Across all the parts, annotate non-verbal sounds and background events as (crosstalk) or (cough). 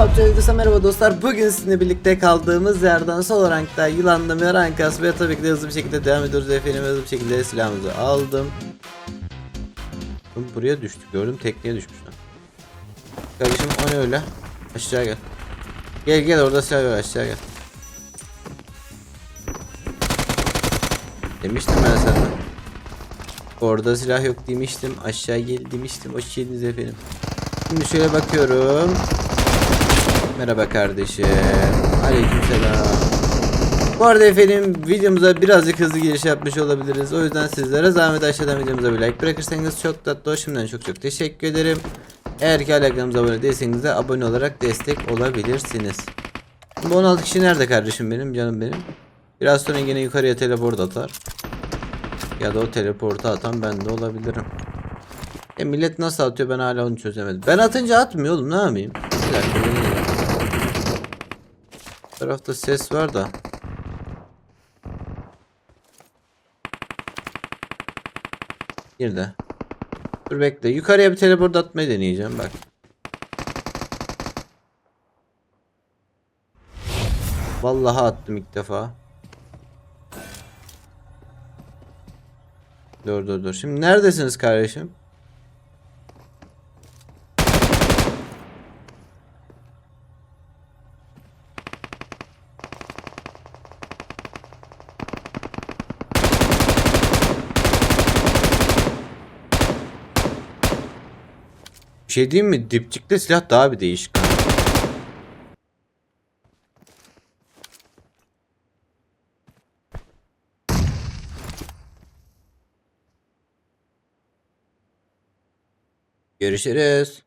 Öncelikle merhaba dostlar. Bugün sizinle birlikte kaldığımız yerden sol rankta yılanlamaya rank kasmaya tabii ki de hızlı bir şekilde devam ediyoruz efendim. Hızlı bir şekilde silahımızı aldım. Buraya düştü. Gördüm tekneye düşmüş. Kardeşim o ne öyle? Aşağı gel. Gel gel orada silah var aşağı gel. Demiştim ben sana. Orada silah yok demiştim. Aşağı gel demiştim. Hoş geldiniz efendim. Şimdi şöyle bakıyorum. Merhaba kardeşim. Aleykümselam. Bu arada efendim videomuza birazcık hızlı giriş yapmış olabiliriz. O yüzden sizlere zahmet aşağıdan videomuza bir like bırakırsanız çok tatlı. Şimdiden çok çok teşekkür ederim. Eğer ki hala kanalımıza abone değilseniz de abone olarak destek olabilirsiniz. Bu 16 kişi nerede kardeşim benim canım benim. Biraz sonra yine yukarıya teleport atar. Ya da o teleportu atan ben de olabilirim. E millet nasıl atıyor ben hala onu çözemedim. Ben atınca atmıyor oğlum ne yapayım? Bir dakika tarafta ses var da. Bir de. Dur bekle. Yukarıya bir teleport atmayı deneyeceğim bak. Vallahi attım ilk defa. Dur dur dur. Şimdi neredesiniz kardeşim? Bir şey diyeyim mi? Dipçikte silah daha bir değişik. Görüşürüz.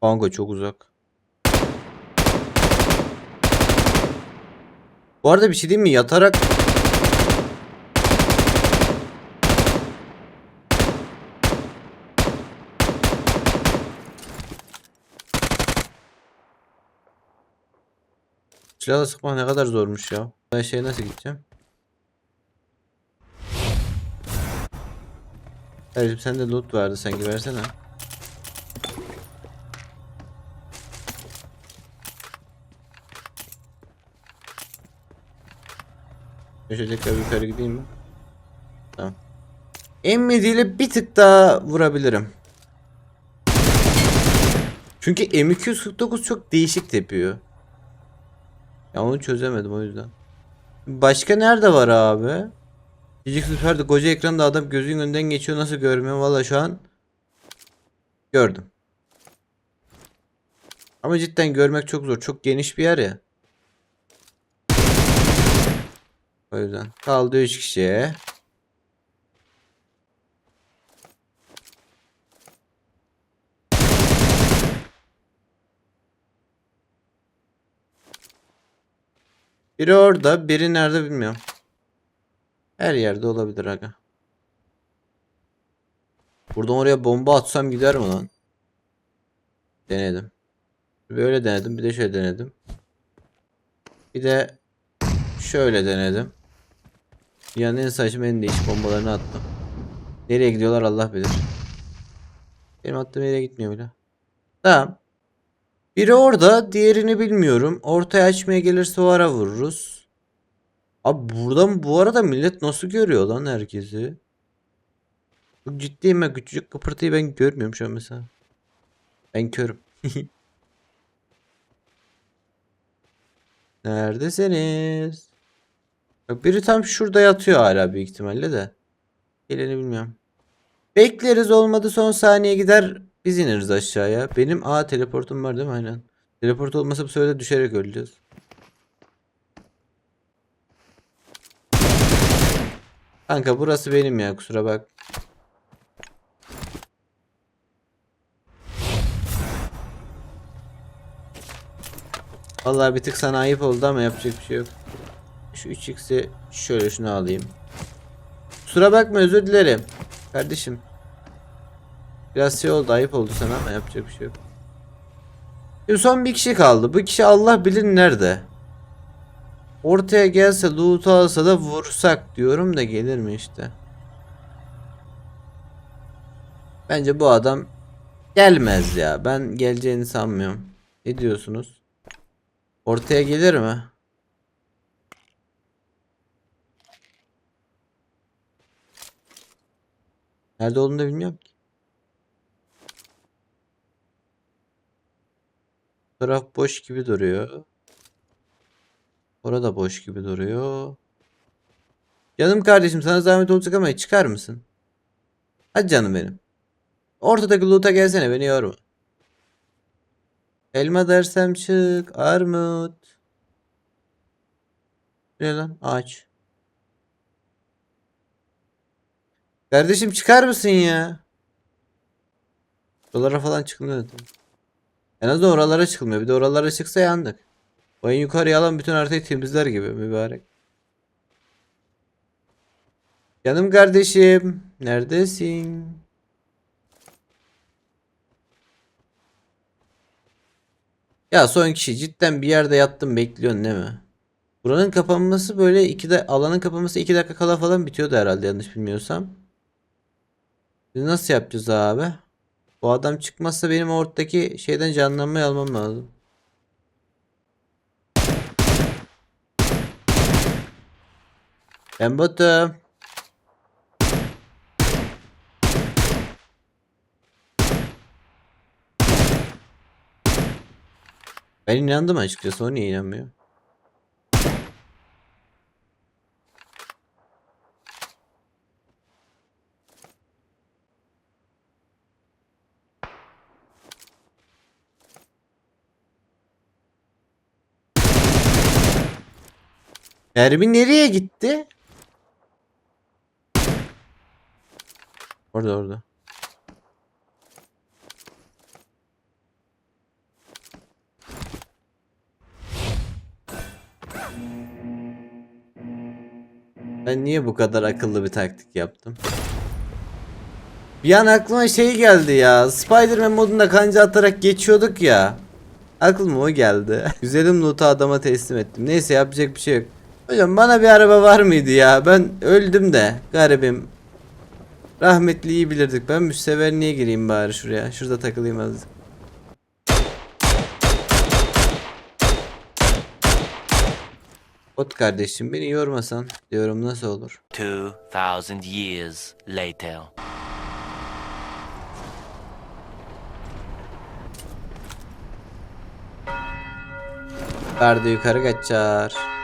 Kanka çok uzak. Bu arada bir şey diyeyim mi? Yatarak Silahla sıkmak ne kadar zormuş ya. Ben şeye nasıl gideceğim? Kardeşim sende loot vardı sanki versene. Tekrar yukarı gideyim mi? Tamam. M7 bir tık daha vurabilirim. Çünkü M249 çok değişik tepiyor. Ya onu çözemedim o yüzden. Başka nerede var abi? Cicik Süper'de koca ekranda adam gözün önünden geçiyor nasıl görmüyorum valla şu an gördüm. Ama cidden görmek çok zor. Çok geniş bir yer ya. O yüzden kaldı 3 kişiye. Biri orada, biri nerede bilmiyorum. Her yerde olabilir aga. Buradan oraya bomba atsam gider mi lan? Denedim. Böyle denedim, bir de şöyle denedim. Bir de şöyle denedim. Dünyanın en saçma en değişik bombalarını attım. Nereye gidiyorlar Allah bilir. Benim attığım yere gitmiyor bile. Tamam. Biri orada, diğerini bilmiyorum. Ortaya açmaya gelirse o ara vururuz. Abi buradan bu arada millet nasıl görüyor lan herkesi? Ciddiyim ben küçücük kıpırtıyı ben görmüyorum şu an mesela. Ben körüm. (laughs) Neredesiniz? Biri tam şurada yatıyor hala büyük ihtimalle de. Geleni bilmiyorum. Bekleriz olmadı son saniye gider biz ineriz aşağıya. Benim a teleportum var değil mi? Aynen. Teleport olmasa bu sefer düşerek öleceğiz. Kanka burası benim ya kusura bak. Vallahi bir tık sana ayıp oldu ama yapacak bir şey yok. Şu 3x'i şöyle şunu alayım. Kusura bakma özür dilerim. Kardeşim. Biraz şey oldu ayıp oldu sana ama yapacak bir şey yok. Şimdi son bir kişi kaldı. Bu kişi Allah bilir nerede. Ortaya gelse loot alsa da vursak diyorum da gelir mi işte. Bence bu adam gelmez ya. Ben geleceğini sanmıyorum. Ne diyorsunuz? Ortaya gelir mi? Nerede olduğunu da bilmiyorum ki. Taraf boş gibi duruyor. Orada boş gibi duruyor. Canım kardeşim sana zahmet olacak ama çıkar mısın? Hadi canım benim. Ortadaki loot'a gelsene beni yorma. Elma dersem çık. Armut. Ne lan? Ağaç. Kardeşim çıkar mısın ya? Oralara falan çıkmıyor. zaten. En azından oralara çıkılmıyor. Bir de oralara çıksa yandık. O en yukarıya alan bütün haritayı temizler gibi mübarek. Canım kardeşim. Neredesin? Ya son kişi cidden bir yerde yattım bekliyorsun değil mi? Buranın kapanması böyle iki de alanın kapanması 2 dakika kala falan bitiyordu herhalde yanlış bilmiyorsam. Biz nasıl yapacağız abi? Bu adam çıkmazsa benim ortadaki şeyden canlanmayı almam lazım. Ben botum. Ben inandım açıkçası o niye inanmıyor? Mermi nereye gitti? Orada orada. Ben niye bu kadar akıllı bir taktik yaptım? Bir an aklıma şey geldi ya. Spider-Man modunda kanca atarak geçiyorduk ya. Aklıma o geldi. (laughs) Güzelim loot'u adama teslim ettim. Neyse yapacak bir şey yok. Hocam bana bir araba var mıydı ya? Ben öldüm de garibim. Rahmetli iyi bilirdik. Ben müstever niye gireyim bari şuraya? Şurada takılayım azıcık. Ot kardeşim beni yormasan diyorum nasıl olur? 2,000 years later. Ferdi yukarı kaçar.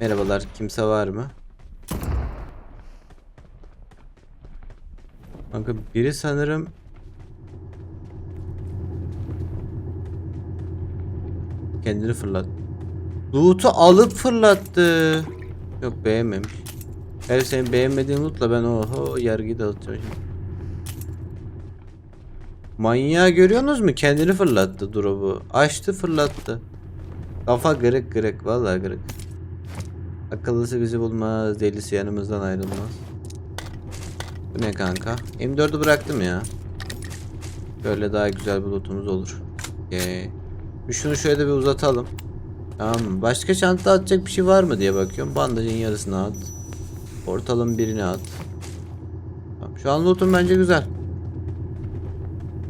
Merhabalar kimse var mı? Kanka biri sanırım kendini fırlat. Loot'u alıp fırlattı. Yok beğenmemiş. Her senin beğenmediğin loot'la ben oho yargıyı dağıtacağım. Manyağı görüyorsunuz mu? Kendini fırlattı drop'u. Açtı fırlattı. Kafa kırık kırık vallahi kırık. Akıllısı bizi bulmaz, delisi yanımızdan ayrılmaz. Bu ne kanka? M4'ü bıraktım ya. Böyle daha güzel bir lootumuz olur. Bir Şunu şöyle bir uzatalım. Tamam? Başka çanta atacak bir şey var mı diye bakıyorum. Bandajın yarısını at. Ortalım birini at. Tamam. Şu an lootum bence güzel.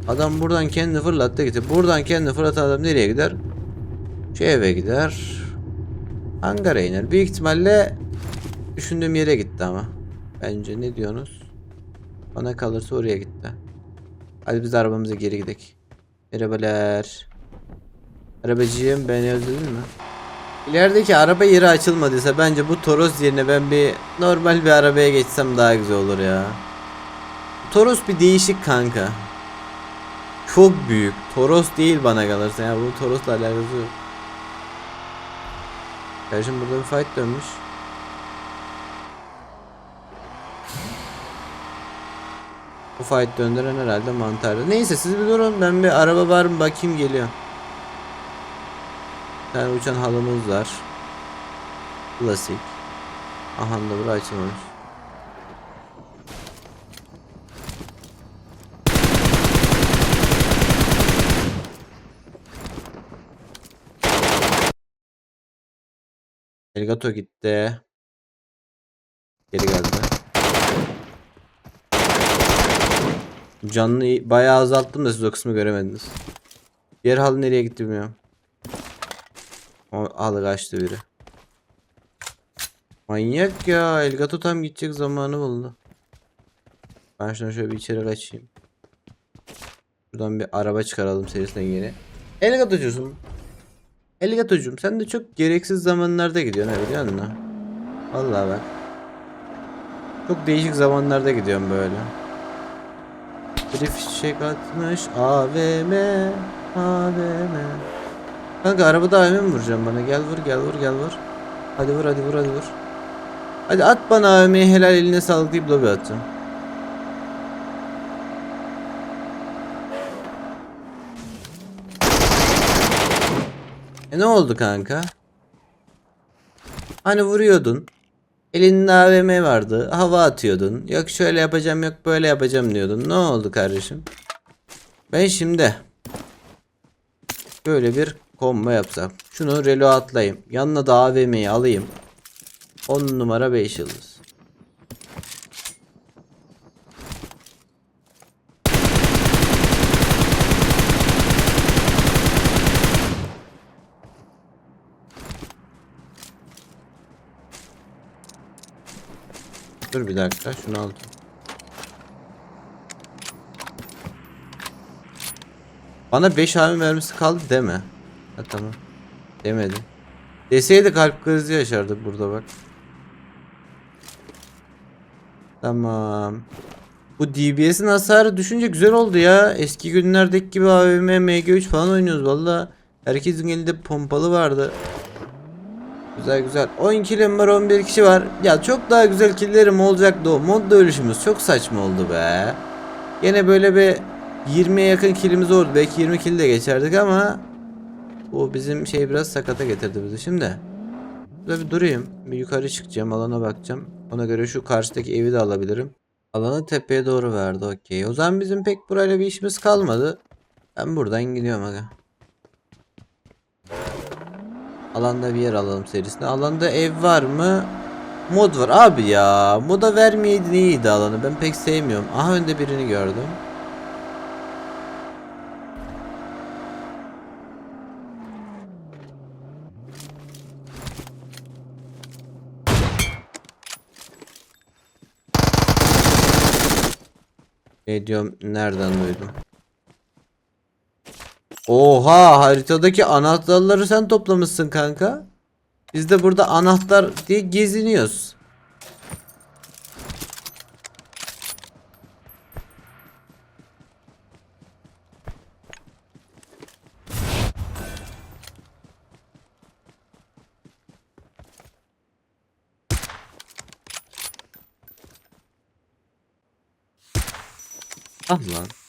Adam buradan kendini fırlattı gitti. Buradan kendini fırlatan adam nereye gider? Şu eve gider. Hangara iner. Büyük ihtimalle düşündüğüm yere gitti ama. Bence ne diyorsunuz? Bana kalırsa oraya gitti. Hadi biz arabamıza geri gidelim. Merhabalar. Arabacığım beni özledin mi? İlerideki araba yeri açılmadıysa bence bu Toros yerine ben bir normal bir arabaya geçsem daha güzel olur ya. Toros bir değişik kanka. Çok büyük. Toros değil bana kalırsa ya bu Toros'la alakası yok. Kardeşim burada bir fight dönmüş. Bu fight döndüren herhalde mantardı. Neyse siz bir durun ben bir araba var mı bakayım geliyor. Bir tane uçan halımız var. Klasik. Aha da bura açılmamış. Elgato gitti. Geri geldi. Canlı bayağı azalttım da siz o kısmı göremediniz. Diğer halı nereye gitti bilmiyorum. O halı kaçtı biri. Manyak ya. Elgato tam gidecek zamanı buldu. Ben şuna şöyle bir içeri kaçayım. Buradan bir araba çıkaralım serisine geri. Elgatocuğum. Elgatocuğum sen de çok gereksiz zamanlarda gidiyorsun ha biliyor musun? Vallahi bak. Çok değişik zamanlarda gidiyorum böyle. Biri fişek atmış AVM AVM Kanka arabada AVM mi vuracağım bana gel vur gel vur gel vur Hadi vur hadi vur hadi vur Hadi at bana AVM'yi helal eline sağlık deyip lobi atacağım ne oldu kanka? Hani vuruyordun Elinde AVM vardı. Hava atıyordun. Yok şöyle yapacağım yok böyle yapacağım diyordun. Ne oldu kardeşim? Ben şimdi böyle bir combo yapsam. Şunu relo atlayayım. Yanına da AVM'yi alayım. 10 numara 5 yıldız. Dur bir dakika şunu aldım. Bana 5 AVM mermisi kaldı deme. Ha tamam. Demedi. Deseydi kalp krizi yaşardık burada bak. Tamam. Bu DBS'in hasarı düşünce güzel oldu ya. Eski günlerdeki gibi AVM MG3 falan oynuyoruz valla. Herkesin elinde pompalı vardı. Güzel güzel. 10 kilim var 11 kişi var. Ya çok daha güzel killerim olacaktı o. Modda ölüşümüz çok saçma oldu be. Yine böyle bir 20'ye yakın kilimiz oldu. Belki 20 kill de geçerdik ama o bizim şey biraz sakata getirdi bizi. Şimdi burada bir durayım. Bir yukarı çıkacağım. Alana bakacağım. Ona göre şu karşıdaki evi de alabilirim. Alanı tepeye doğru verdi. Okey. O zaman bizim pek burayla bir işimiz kalmadı. Ben buradan gidiyorum aga. Alanda bir yer alalım serisinde. Alanda ev var mı? Mod var. Abi ya. Moda vermeyeydin iyiydi alanı. Ben pek sevmiyorum. Aha önde birini gördüm. Ne diyorum? Nereden duydum? Oha haritadaki anahtarları sen toplamışsın kanka. Biz de burada anahtar diye geziniyoruz. Ah lan.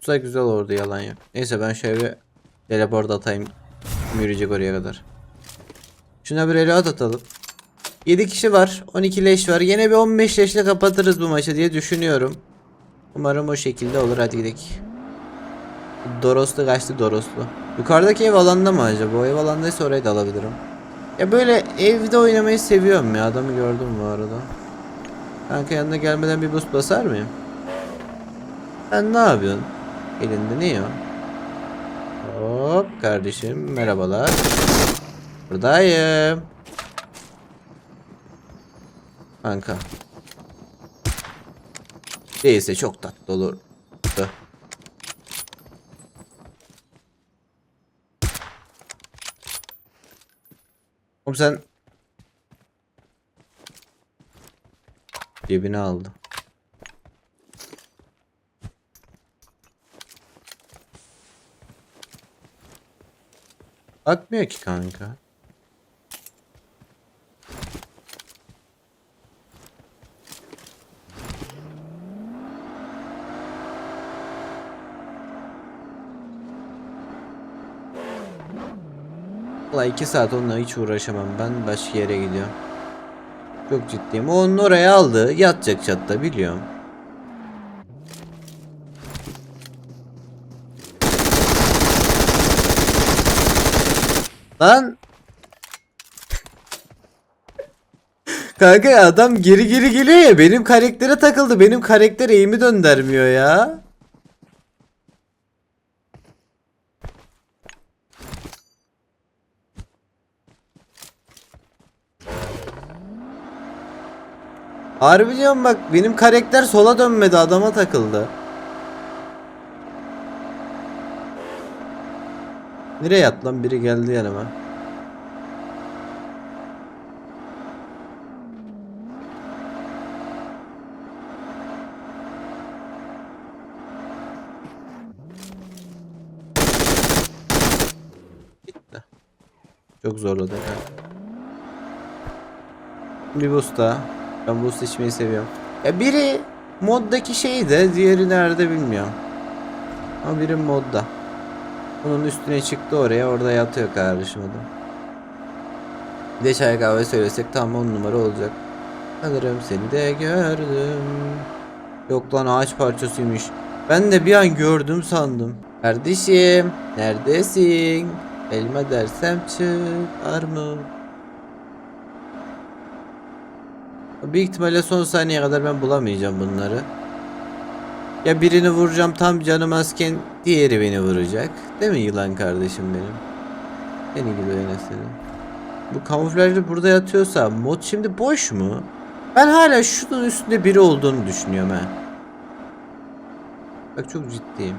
Güzel güzel olurdu yalan yok. Neyse ben şöyle bir teleport atayım. Yürüyecek oraya kadar. Şuna bir reload atalım. 7 kişi var. 12 leş var. Yine bir 15 leşle kapatırız bu maçı diye düşünüyorum. Umarım o şekilde olur. Hadi gidelim. Doroslu kaçtı Doroslu. Yukarıdaki ev alanda mı acaba? O ev alandaysa orayı da alabilirim. Ya böyle evde oynamayı seviyorum ya. Adamı gördüm bu arada. Kanka yanına gelmeden bir boost basar mıyım? Sen ne yapıyorsun? Elinde ne o? Hop kardeşim merhabalar. Buradayım. Kanka. Değilse çok tatlı olur. Oğlum sen cebine aldı. Bakmıyor ki kanka. Valla iki saat onunla hiç uğraşamam. Ben başka yere gidiyorum. Çok ciddiyim. O onu oraya aldı. Yatacak çatta biliyorum. Lan. Kanka adam geri geri geliyor ya benim karaktere takıldı. Benim karakter eğimi döndürmüyor ya. Harbi diyorum bak benim karakter sola dönmedi adama takıldı. Nereye yat lan biri geldi yanıma. Gitti. Çok zorladı. Bir boost daha. Ben boost içmeyi seviyorum. Ya biri moddaki şey de diğeri nerede bilmiyorum. Ama biri modda. Bunun üstüne çıktı oraya orada yatıyor kardeşim adam. Bir de çay kahve söylesek tam 10 numara olacak. Alırım seni de gördüm. Yok lan ağaç parçasıymış. Ben de bir an gördüm sandım. Kardeşim neredesin? Elma dersem çıkar mı? Büyük ihtimalle son saniyeye kadar ben bulamayacağım bunları. Ya birini vuracağım tam canım azken diğeri beni vuracak. Değil mi yılan kardeşim benim? Seni gibi öylesine. Bu kamuflajlı burada yatıyorsa mod şimdi boş mu? Ben hala şunun üstünde biri olduğunu düşünüyorum ha. Bak çok ciddiyim.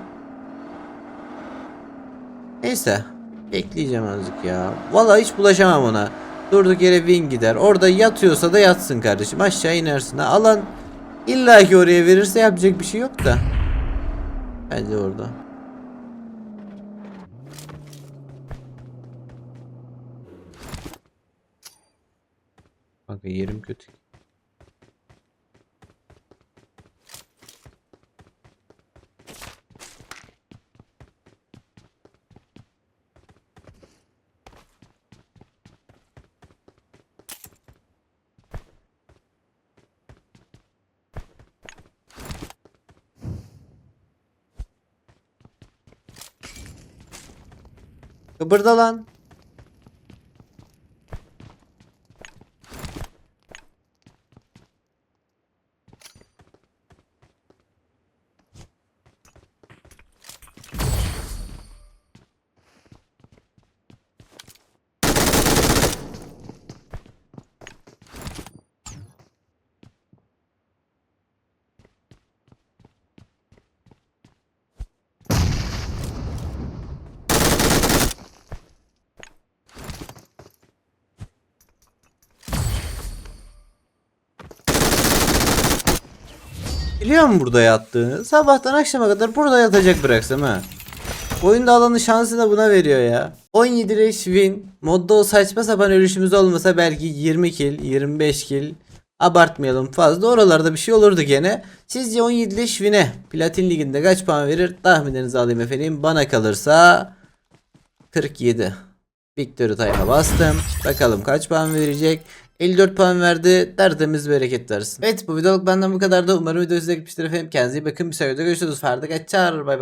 Neyse. Bekleyeceğim azıcık ya. Vallahi hiç bulaşamam ona. Durduk yere win gider. Orada yatıyorsa da yatsın kardeşim. Aşağı inersin. Ha, alan illa ki oraya verirse yapacak bir şey yok da. Bence orada. Kanka yerim kötü. Kıpırda lan. Biliyor musun burada yattığını? Sabahtan akşama kadar burada yatacak bıraksam ha. Oyunda alanı şansını buna veriyor ya. 17 leş win. Modda o saçma sapan ölüşümüz olmasa belki 20 kill, 25 kill. Abartmayalım fazla. Oralarda bir şey olurdu gene. Sizce 17 leş win'e Platin Ligi'nde kaç puan verir? Tahminlerinizi alayım efendim. Bana kalırsa 47. Victory Time'a bastım. Bakalım kaç puan verecek. 54 puan verdi. Tertemiz bereket versin. Evet bu videoluk benden bu kadar da. Umarım video size gitmiştir efendim. Kendinize iyi bakın. Bir sonraki videoda görüşürüz. Ferdi kaçar. Bay bay.